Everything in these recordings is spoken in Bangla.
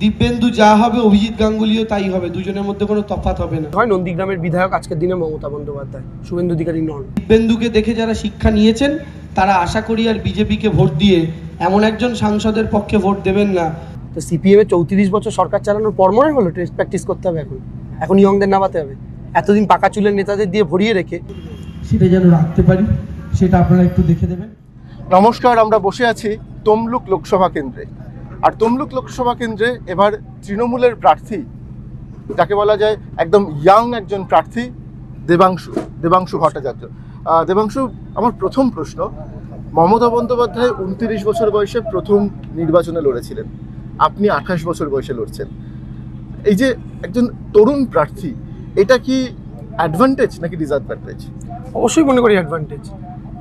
দিব্যেন্দু যা হবে অভিজিৎ গাঙ্গুলিও তাই হবে। দুজনের মধ্যে কোনো তফাৎ হবে না। হয় নন্দীগ্রামের বিধায়ক আজকের দিনে মমতা বন্দ্যোপাধ্যায় শুভেন্দু অধিকারী নন। দিব্যেন্দুকে দেখে যারা শিক্ষা নিয়েছেন তারা আশা করি আর বিজেপিকে ভোট দিয়ে এমন একজন সাংসদের পক্ষে ভোট দেবেন না। তো সিপিএম চৌত্রিশ বছর সরকার চালানোর পর মনে হলো টেস্ট প্র্যাকটিস করতে হবে এখন? এখন ইয়ংদের নামাতে হবে। এতদিন পাকা চুলের নেতাদের দিয়ে ভরিয়ে রেখে সেটা যেন রাখতে পারি সেটা আপনারা একটু দেখে দেবেন। নমস্কার আমরা বসে আছি তমলুক লোকসভা কেন্দ্রে। আর তমলুক লোকসভা কেন্দ্রে এবার তৃণমূলের প্রার্থী, যাকে বলা যায় একদম ইয়াং একজন প্রার্থী, দেবাংশু দেবাংশু ভট্টাচার্য। দেবাংশু, আমার প্রথম প্রশ্ন, মমতা বন্দ্যোপাধ্যায় উনত্রিশ বছর বয়সে প্রথম নির্বাচনে লড়েছিলেন। আপনি আঠাশ বছর বয়সে লড়ছেন। এই যে একজন তরুণ প্রার্থী, এটা কি অ্যাডভান্টেজ নাকি ডিসঅ্যাডভান্টেজ অবশ্যই মনে করি অ্যাডভান্টেজ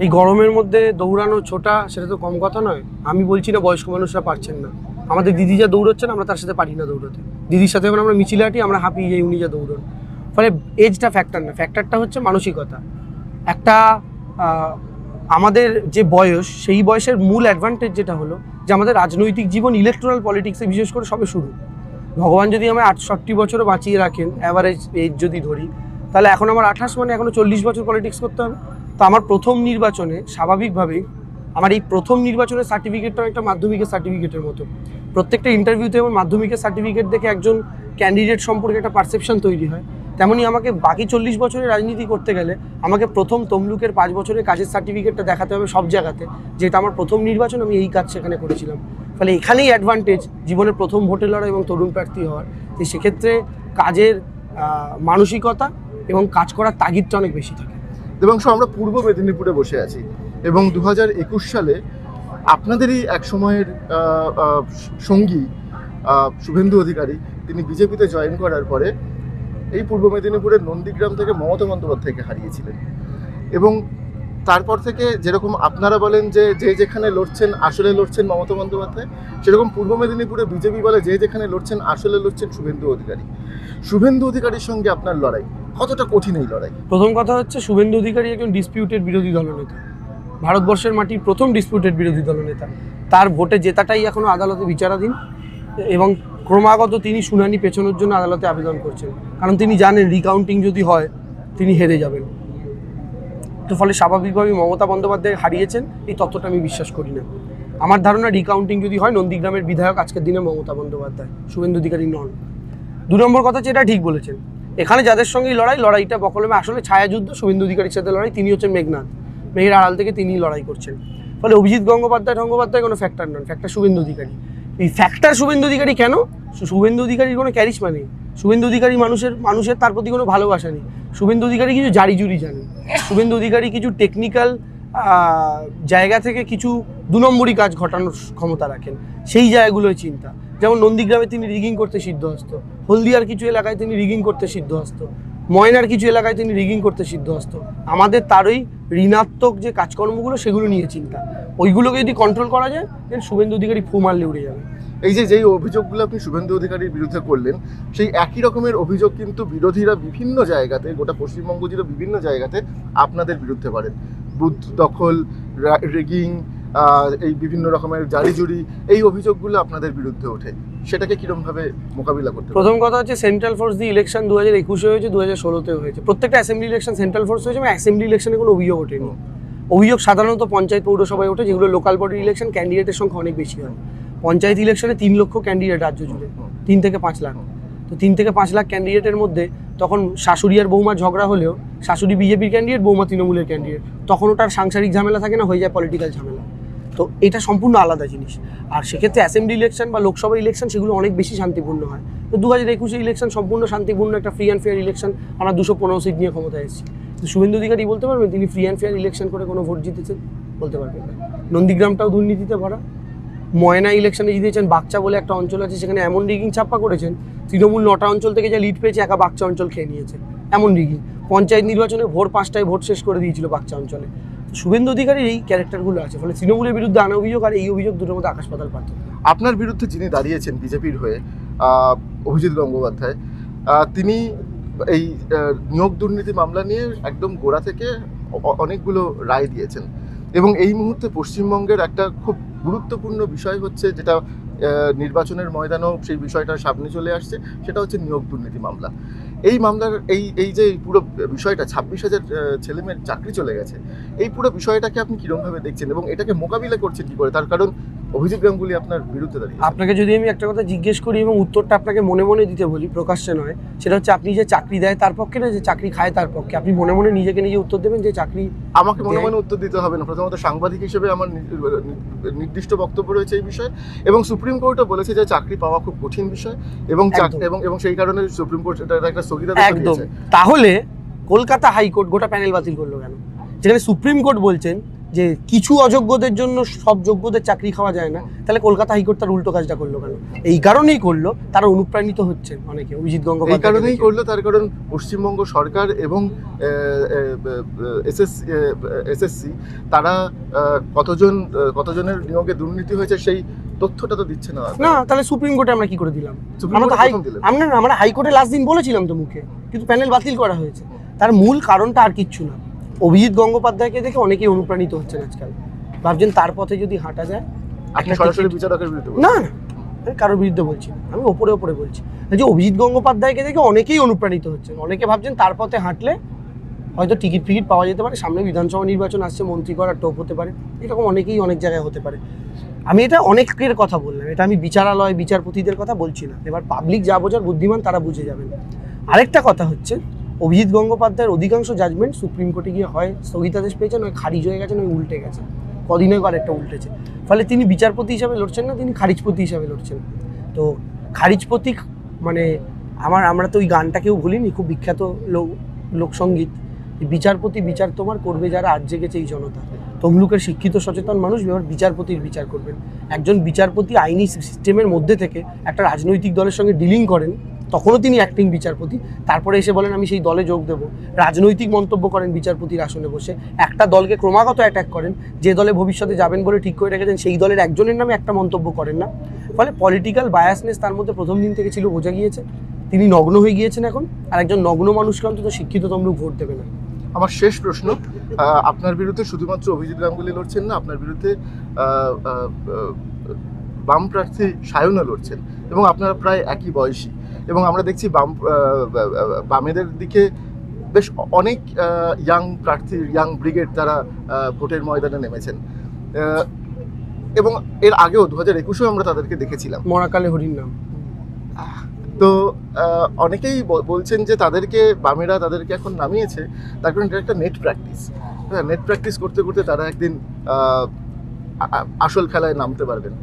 এই গরমের মধ্যে দৌড়ানো ছোটা সেটা তো কম কথা নয়। আমি বলছি না বয়স্ক মানুষরা পারছেন না। আমাদের দিদি যা দৌড়চ্ছেন আমরা তার সাথে পারি না দৌড়াতে। দিদির সাথে আমরা মিছিলে হাঁটি, আমরা হাঁপিয়ে যাই উনি যা দৌড়ন। ফলে এজটা ফ্যাক্টর না। ফ্যাক্টরটা হচ্ছে মানসিকতা। একটা আমাদের যে বয়স, সেই বয়সের মূল অ্যাডভান্টেজ যেটা হলো যে আমাদের রাজনৈতিক জীবন ইলেকট্রাল পলিটিক্সে বিশেষ করে সবে শুরু। ভগবান যদি আমায় আটষট্টি বছরও বাঁচিয়ে রাখেন অ্যাভারেজ এজ যদি ধরি, তাহলে এখন আমার আঠাশ মানে এখনও চল্লিশ বছর পলিটিক্স করতে হবে। তো আমার প্রথম নির্বাচনে স্বাভাবিকভাবেই আমার এই প্রথম নির্বাচনের সার্টিফিকেটটাও একটা মাধ্যমিকের সার্টিফিকেটের মতো। প্রত্যেকটা ইন্টারভিউতে আমার মাধ্যমিকের সার্টিফিকেট দেখে একজন ক্যান্ডিডেট সম্পর্কে একটা পারসেপশন তৈরি হয়। তেমনই আমাকে বাকি চল্লিশ বছরের রাজনীতি করতে গেলে আমাকে প্রথম তমলুকের পাঁচ বছরের কাজের সার্টিফিকেটটা দেখাতে হবে সব জায়গাতে। যেটা আমার প্রথম নির্বাচন, আমি এই কাজ সেখানে করেছিলাম। ফলে এখানেই অ্যাডভান্টেজ জীবনের প্রথম ভোটে লড়া এবং তরুণ প্রার্থী হওয়ার। তো সেক্ষেত্রে কাজের মানসিকতা এবং কাজ করার তাগিদটা অনেক বেশি থাকে। দেবাংশু আমরা পূর্ব মেদিনীপুরে বসে আছি। এবং দু হাজার একুশ সালে আপনাদেরই এক সময়ের সঙ্গী শুভেন্দু অধিকারী, তিনি বিজেপিতে জয়েন করার পরে এই পূর্ব মেদিনীপুরের নন্দীগ্রাম থেকে মমতা বন্দ্যোপাধ্যায়কে হারিয়েছিলেন। এবং তারপর থেকে যেরকম আপনারা বলেন যে যে যেখানে লড়ছেন আসলে লড়ছেন মমতা বন্দ্যোপাধ্যায়, সেরকম পূর্ব মেদিনীপুরে বিজেপি বলে যে যেখানে লড়ছেন আসলে লড়ছেন শুভেন্দু অধিকারী। শুভেন্দু অধিকারীর সঙ্গে আপনার লড়াই। কতটা কঠিন এই লড়াই? প্রথম কথা হচ্ছে শুভেন্দু অধিকারী একজন ডিসপিউটেড বিরোধী দলনেতা। ভারতবর্ষের মাটির প্রথম ডিসপিউটেড বিরোধী দলনেতা। তার ভোটে জেতাটাই এখনও আদালতে বিচারাধীন এবং ক্রমাগত তিনি শুনানি পেছনোর জন্য আদালতে আবেদন করছেন। কারণ তিনি জানেন রিকাউন্টিং যদি হয়, তিনি হেরে যাবেন। তো ফলে স্বাভাবিকভাবেই মমতা বন্দ্যোপাধ্যায় হারিয়েছেন, এই তত্ত্বটা আমি বিশ্বাস করি না। আমার ধারণা রিকাউন্টিং যদি হয়, নন্দীগ্রামের বিধায়ক আজকের দিনে মমতা বন্দ্যোপাধ্যায়, শুভেন্দু অধিকারী নন। দু নম্বর কথা হচ্ছে, এটা ঠিক বলেছেন। এখানে যাদের সঙ্গেই লড়াই, লড়াইটা বকলমে। আসলে ছায়াযুদ্ধ, শুভেন্দু অধিকারীর সাথে লড়াই, তিনি হচ্ছেন মেঘনাথ মেঘের আড়াল থেকে তিনি লড়াই করছেন। ফলে অভিজিৎ গঙ্গোপাধ্যায় গঙ্গোপাধ্যায় কোনো factor non factor Suvendu Adhikari. এই ফ্যাক্টর শুভেন্দু অধিকারী কেন? শুভেন্দু অধিকারীর কোনো ক্যারিশমা নেই। শুভেন্দু অধিকারী মানুষের মানুষের তার প্রতি কোনো ভালোবাসা নেই। শুভেন্দু অধিকারী কিছু জারি জুরি জানেন। শুভেন্দু অধিকারী কিছু টেকনিক্যাল জায়গা থেকে কিছু দু নম্বরই কাজ ঘটানোর ক্ষমতা রাখেন। সেই জায়গাগুলোই চিন্তা। যেমন নন্দীগ্রামে তিনি রিগিং করতে সিদ্ধহস্ত, হলদিয়ার কিছু এলাকায় তিনি রিগিং করতে সিদ্ধহস্ত, ময়নার কিছু এলাকায় তিনি রিগিং করতে সিদ্ধহস্ত। আমাদের তারই ঋণাত্মক যে কাজকর্মগুলো সেগুলো নিয়ে চিন্তা। ওইগুলোকে যদি কন্ট্রোল করা যায় দেন শুভেন্দু অধিকারী ফু মারলে উড়ে যাবে। এই যে যেই অভিযোগগুলো আপনি শুভেন্দু অধিকারীর বিরুদ্ধে করলেন, সেই একই রকমের অভিযোগ কিন্তু বিরোধীরা বিভিন্ন জায়গাতে, গোটা পশ্চিমবঙ্গ জুড়ে বিভিন্ন জায়গাতে আপনাদের বিরুদ্ধে করেন বুথ দখল রেগিং এই বিভিন্ন রকমের জারি জারিজুরি, এই অভিযোগগুলো আপনাদের বিরুদ্ধে ওঠে। সেটাকে কিরমভাবে মোকাবিলা করতে প্রথম কথা হচ্ছে সেন্ট্রাল ফোর্স দি ইলেকশন দু হাজার একুশে হয়েছে দু হাজার ষোলোতে হয়েছে। প্রত্যেকটা অ্যাসেম্বলি ইলেকশন সেন্ট্রাল ফোর্স হয়েছে, এবং অ্যাসেম্বলি ইলেকশনে কোনো অভিযোগ ওঠেনি। অভিযোগ সাধারণত পঞ্চায়েত পৌরসভায় ওঠে, যেগুলো লোকাল বডির ইলেকশন ক্যান্ডিডেটের সংখ্যা অনেক বেশি হয়। পঞ্চায়েত ইলেকশনে তিন লক্ষ ক্যান্ডিডেট রাজ্য জুড়ে, তিন থেকে পাঁচ লাখ। তো তিন থেকে পাঁচ লাখ ক্যান্ডিডেটের মধ্যে তখন শাশুড়ি আর বৌমার ঝগড়া হলেও শাশুড়ি বিজেপির ক্যান্ডিডেট বৌমা তৃণমূলের ক্যান্ডিডেট তখন ওটার সাংসারিক ঝামেলা থাকে না, হয়ে যায় পলিটিক্যাল ঝামেলা। তো এটা সম্পূর্ণ আলাদা জিনিস। আর সেক্ষেত্রে অ্যাসেম্বলি ইলেকশন বা লোকসভা ইলেকশন সেগুলো অনেক বেশি শান্তিপূর্ণ হয়। তো দু হাজার একুশে ইলেকশন সম্পূর্ণ শান্তিপূর্ণ একটা ফ্রি অ্যান্ড ফেয়ার ইলেকশন আমরা দুশো পনেরো সিট নিয়ে ক্ষমতায় এসেছি। তো শুভেন্দু অধিকারী বলতে পারবেন, তিনি ফ্রি অ্যান্ড ফেয়ার ইলেকশন করে কোনো ভোট জিতেছেন? বলতে পারবেন না। নন্দীগ্রামটাও দুর্নীতিতে ভরা। ময়না ইলেকশনে জিতেছেন বাচ্চা বলে একটা অঞ্চল আছে, সেখানে এমন রিগিং ছাপ্পা করেছেন, তৃণমূল নটা অঞ্চল থেকে যা লিড পেয়েছে, একা বাচ্চা অঞ্চল খেয়ে নিয়েছে। এমন রিগিং পঞ্চায়েত নির্বাচনে ভোর পাঁচটায় ভোট শেষ করে দিয়েছিল বাচ্চা অঞ্চলে। শুভেন্দু অধিকারীর এই ক্যারেক্টারগুলো আছে। ফলে তৃণমূলের বিরুদ্ধে আনা অভিযোগ আর এই অভিযোগ দুটোর মধ্যে আকাশ পাতাল পার্থক্য। আপনার বিরুদ্ধে যিনি দাঁড়িয়েছেন বিজেপির হয়ে অভিজিৎ গঙ্গোপাধ্যায় তিনি এই নিয়োগ দুর্নীতি মামলা নিয়ে একদম গোড়া থেকে অনেকগুলো রায় দিয়েছেন। এবং এই মুহূর্তে পশ্চিমবঙ্গের একটা খুব গুরুত্বপূর্ণ বিষয় হচ্ছে যেটা নির্বাচনের ময়দানেও সেই বিষয়টা সামনে চলে আসছে, সেটা হচ্ছে নিয়োগ দুর্নীতি মামলা। এই মামলার, এই এই যে পুরো বিষয়টা, ছাব্বিশ হাজার ছেলেমেয়ের চাকরি চলে গেছে, এই পুরো বিষয়টাকে আপনি কিরমভাবে দেখছেন এবং এটাকে মোকাবিলা করছেন কি করে? তার কারণ অভিজিৎ গাঙ্গুলি আপনার বিরুদ্ধে দাঁড়িয়ে আপনাকে যদি আমি একটা কথা জিজ্ঞেস করি এবং উত্তরটা আপনাকে মনে মনে দিতে বলি প্রকাশ্যে নয় সেটা হচ্ছে আপনি যে চাকরি দেয় তার পক্ষে না যে চাকরি খায় তার পক্ষে। আপনি মনে মনে নিজেকে নিজে উত্তর দেবেন যে চাকরি আমাকে মনে মনে উত্তর দিতে হবে না। প্রথমত সাংবাদিক হিসেবে আমার নির্দিষ্ট বক্তব্য রয়েছে এই বিষয়ে এবং সুপ্রিম কোর্টও বলেছে যে চাকরি পাওয়া খুব কঠিন বিষয় এবং এবং এবং সেই কারণে সুপ্রিম কোর্ট এটা একটা স্থগিতাদেশ একদম। তাহলে কলকাতা হাইকোর্ট গোটা প্যানেল বাতিল করল কেন? যেখানে সুপ্রিম কোর্ট বলছেন যে কিছু অযোগ্যদের জন্য সব যোগ্যদের চাকরি খাওয়া যায় না তাহলে কলকাতা হাইকোর্ট তার উল্টো কাজটা করল কেন? এই কারণেই করল তারা অনুপ্রাণিত হচ্ছেন অনেকে অভিজিৎ এই গঙ্গোপাধ্যায় কারণেই করল তার কারণ পশ্চিমবঙ্গ সরকার এবং এসএস এসএসসি তারা কতজন কতজনের নিয়োগে দুর্নীতি হয়েছে সেই তথ্যটা তো দিচ্ছে না। না তাহলে সুপ্রিম কোর্টে আমরা কি করে দিলাম? আমরা তো হাই আমরা আমরা হাইকোর্টে লাস্ট দিন বলেছিলাম তো মুখে কিন্তু প্যানেল বাতিল করা হয়েছে। তার মূল কারণটা আর কিচ্ছু না। অভিজিৎ গঙ্গোপাধ্যায়কে দেখে অনেকেই অনুপ্রাণিত হচ্ছেন আজকাল। ভাবছেন তার পথে যদি হাঁটা যায় সরাসরি বিচারকের বিরুদ্ধে না না কারোর বিরুদ্ধে বলছি না আমি ওপরে ওপরে বলছি। যে অভিজিৎ গঙ্গোপাধ্যায়কে দেখে অনেকেই অনুপ্রাণিত হচ্ছেন। অনেকে ভাবছেন তার পথে হাঁটলে হয়তো টিকিট ফিকিট পাওয়া যেতে পারে সামনে বিধানসভা নির্বাচন আসছে মন্ত্রী করার টোপ হতে পারে এরকম অনেকেই অনেক জায়গায় হতে পারে। আমি এটা অনেকের কথা বললাম এটা আমি বিচারালয় বিচারপতিদের কথা বলছি না। এবার পাবলিক যা বোঝার বুদ্ধিমান তারা বুঝে যাবেন। আরেকটা কথা হচ্ছে অভিজিৎ গঙ্গোপাধ্যায়ের অধিকাংশ জাজমেন্ট সুপ্রিম কোর্টে গিয়ে হয়, স্থগিতাদেশ পেয়েছেন নয় খারিজ হয়ে গেছে, নয় উল্টে গেছে। কদিন আগে আরেকটা উল্টেছে। ফলে তিনি বিচারপতি হিসাবে লড়ছেন না, তিনি খারিজপতি হিসাবে লড়ছেন। তো খারিজপতি মানে আমার, আমরা তো ওই গানটাকেও ভুলিনি, খুব বিখ্যাত লোক, লোকসঙ্গীত। বিচারপতি বিচার তোমার করবে যারা আজ জেগেছে এই জনতা। তমলুকের শিক্ষিত সচেতন মানুষ এবার বিচারপতির বিচার করবেন। একজন বিচারপতি আইনি সিস্টেমের মধ্যে থেকে একটা রাজনৈতিক দলের সঙ্গে ডিলিং করেন তখনও তিনি অ্যাক্টিং বিচারপতি। তারপরে এসে বলেন, আমি সেই দলে যোগ দেবো। রাজনৈতিক মন্তব্য করেন বিচারপতির আসনে বসে। একটা দলকে ক্রমাগত অ্যাটাক করেন। যে দলে ভবিষ্যতে যাবেন বলে ঠিক করে রেখেছেন, সেই দলের একজনের নামে একটা মন্তব্য করেন না। ফলে পলিটিক্যাল বায়াসনেস তার মধ্যে প্রথম দিন থেকে ছিল, বোঝা গিয়েছে। তিনি নগ্ন হয়ে গিয়েছেন এখন। আর একজন নগ্ন মানুষকে অন্তত শিক্ষিত তমলুক ভোট দেবে না। আমার শেষ প্রশ্ন আপনার বিরুদ্ধে শুধুমাত্র অভিজিৎ গাঙ্গুলি লড়ছেন না, আপনার বিরুদ্ধে বাম প্রার্থী সায়নও লড়ছেন এবং আপনারা প্রায় একই বয়সী। এবং আমরা দেখছি বাম বামেদের দিকে বেশ অনেক ইয়াং প্রার্থী ইয়াং ব্রিগেড তারা ভোটের ময়দানে নেমেছেন। এবং এর আগেও দু হাজার একুশেও আমরা তাদেরকে দেখেছিলাম। মরাকালে হরির নাম। তো অনেকেই বলছেন যে তাদেরকে বামেরা তাদেরকে এখন নামিয়েছে তার কারণ এটা একটা নেট প্র্যাকটিস হ্যাঁ নেট প্র্যাকটিস করতে করতে তারা একদিন আসল খেলায় নামতে পারবেন।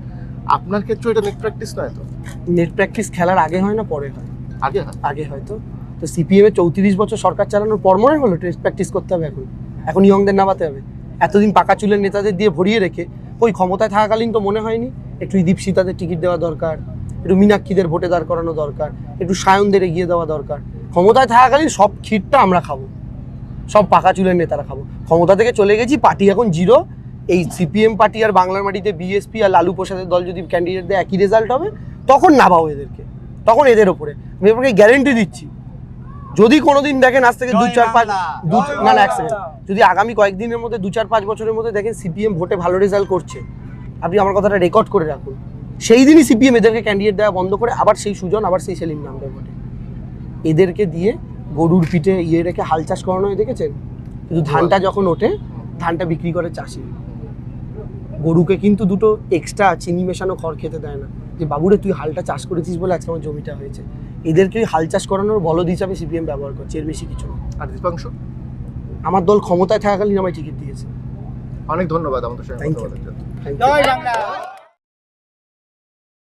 আপনার ক্ষেত্রে এটা নেট প্র্যাকটিস নয় তো? নেট প্র্যাকটিস খেলার আগে হয় না পরে হয়। আগে হয়? আগে হয়তো তো। সিপিএম এ চৌত্রিশ বছর সরকার চালানোর পর মনে হলো টেস্ট প্র্যাকটিস করতে হবে এখন। এখন ইয়ংদের নামাতে হবে। এতদিন পাকা চুলের নেতাদের দিয়ে ভরিয়ে রেখে ওই ক্ষমতায় থাকাকালীন তো মনে হয়নি? একটু দীপশিতাদের টিকিট দেওয়া দরকার একটু মীনাক্ষীদের ভোটে দাঁড় করানো দরকার একটু সায়নদের এগিয়ে দেওয়া দরকার। ক্ষমতায় থাকাকালীন সব ক্ষীরটা আমরা খাব। সব পাকা চুলের নেতারা খাব। ক্ষমতা থেকে চলে গেছি পার্টি এখন জিরো এই সিপিএম পার্টি আর বাংলার মাটিতে বিএসপি আর লালু প্রসাদের দল যদি ক্যান্ডিডেট দেয় একই রেজাল্ট হবে? তখন নামাও এদেরকে। তখন এদের ওপরে। আমি আপনাকে গ্যারেন্টি দিচ্ছি। যদি কোনোদিন দেখেন আজ থেকে দু চার পাঁচ দু না না এক সেকেন্ড যদি আগামী কয়েকদিনের মধ্যে দু চার পাঁচ বছরের মধ্যে দেখেন সিপিএম ভোটে ভালো রেজাল্ট করছে আপনি আমার কথাটা রেকর্ড করে রাখুন। সেই দিনই সিপিএম এদেরকে ক্যান্ডিডেট দেওয়া বন্ধ করে আবার সেই সুজন আবার সেই সেলিম নামবে ভোটে। এদেরকে দিয়ে গরুর পিঠে ইয়ে রেখে হাল চাষ করানো হয় দেখেছেন? কিন্তু ধানটা যখন ওঠে ধানটা বিক্রি করে চাষি। গরুকে কিন্তু দুটো এক্সট্রা চিনি মেশানো খড় খেতে দেয় না। যে বাবুরে তুই হালটা চাষ করেছিস বলে আজকে আমার জমিটা হয়েছে। এদেরকে ওই হাল চাষ করানোর বলদ হিসাবে সিপিএম ব্যবহার করছে এর বেশি কিছু না। আর দীপাংশ? আমার দল ক্ষমতায় থাকাকালীন আমায় টিকিট দিয়েছে। অনেক ধন্যবাদ আমাদের সঙ্গে থ্যাংক কথা